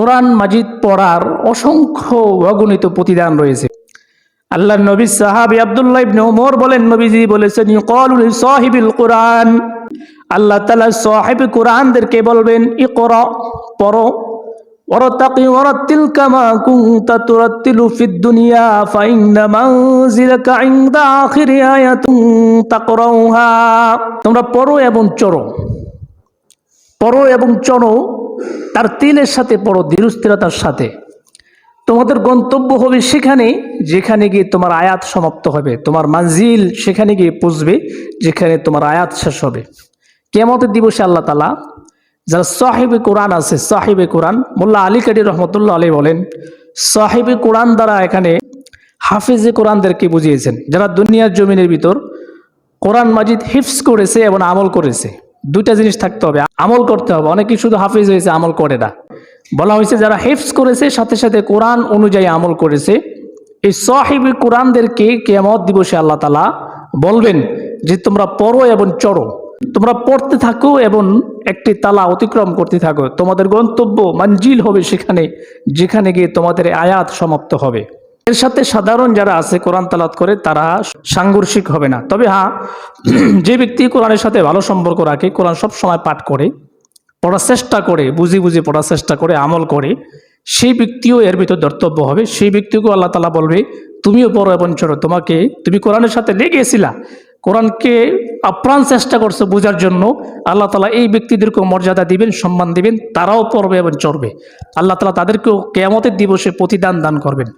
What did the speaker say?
কোরআন মাজিদ পড়ার অসংখ্য অগণিত প্রতিদান রয়েছে। আল্লাহ নবী সাহাবি আবদুল্লাহ ইবনে ওমর বলেন, নবীজি বলেছেন ইকলুল সাহিবিল কোরআন। আল্লাহ তাআলা সাহেব কোরআনদেরকে বলবেন, ইকর, পড়ো। ওরতাকি ওরতিল কামা কুনতা তুরাতিলু ফিদ দুনিয়া ফাইন্না মানজিলাকা ইনদা আখিরি আয়াতুন তাকরাউহা। তোমরা পড়ো এবং চড়ো। পড়ো এবং চড়ো, তার তিলের সাথে পড়ো ধীরস্থিরতার সাথে। তোমাদের গন্তব্য হবে সেখানে, যেখানে গিয়ে তোমার আয়াত সমাপ্ত হবে। তোমার মানজিল সেখানে গিয়ে পুষবে যেখানে তোমার আয়াত শেষ হবে। কেমতের দিবসে আল্লাহ তালা যারা সাহেবে কোরআন আছে, সাহেবে কোরআন, মোল্লা আলী কাদি রহমতুল্লাহ আলী বলেন, সাহেবে কোরআন দ্বারা এখানে হাফিজে কোরআনদেরকে বুঝিয়েছেন। যারা দুনিয়ার জমিনের ভিতর কোরআন মাজিদ হিফস করেছে এবং আমল করেছে। দুইটা জিনিস থাকতে হবে, আমল করতে হবে। অনেকেই শুধু হাফিজ হয়েছে, আমল করে না। বলা হয়েছে, যারা হিফস করেছে, সাথে সাথে কোরআন অনুযায়ী আমল করেছে, এই সাহিবি কোরআনদেরকে কেয়ামত দিবসে আল্লাহ তালা বলবেন যে, তোমরা পড়ো এবং চড়ো। তোমরা পড়তে থাকো এবং একটি তালা অতিক্রম করতে থাকো। তোমাদের গন্তব্য মঞ্জিল হবে সেখানে, যেখানে গিয়ে তোমাদের আয়াত সমাপ্ত হবে। এর সাথে সাধারণ যারা আছে, কোরআন তালাত করে, তারা সাংঘর্ষিক হবে না। তবে হ্যাঁ যে ব্যক্তি কোরআনের সাথে ভালো সম্পর্ক রাখে, কোরআন সব সময় পাঠ করে, পড়ার চেষ্টা করে, বুঝি বুঝি পড়ার চেষ্টা করে, আমল করে, সেই ব্যক্তিও এর ভিতর ধর্তব্য হবে। সেই ব্যক্তিকেও আল্লাহ তালা বলবে, তুমিও পড়ো এবং চড়ো। তোমাকে, তুমি কোরআনের সাথে লেগেছিলা। কোরআনকে আপ্রাণ চেষ্টা করছ বোঝার জন্য। আল্লাহ তালা এই ব্যক্তিদেরকেও মর্যাদা দিবেন, সম্মান দিবেন। তারাও পড়বে এবং চড়বে। আল্লাহ তালা তাদেরকেও কেয়ামতের দিবসে প্রতিদান দান করবেন।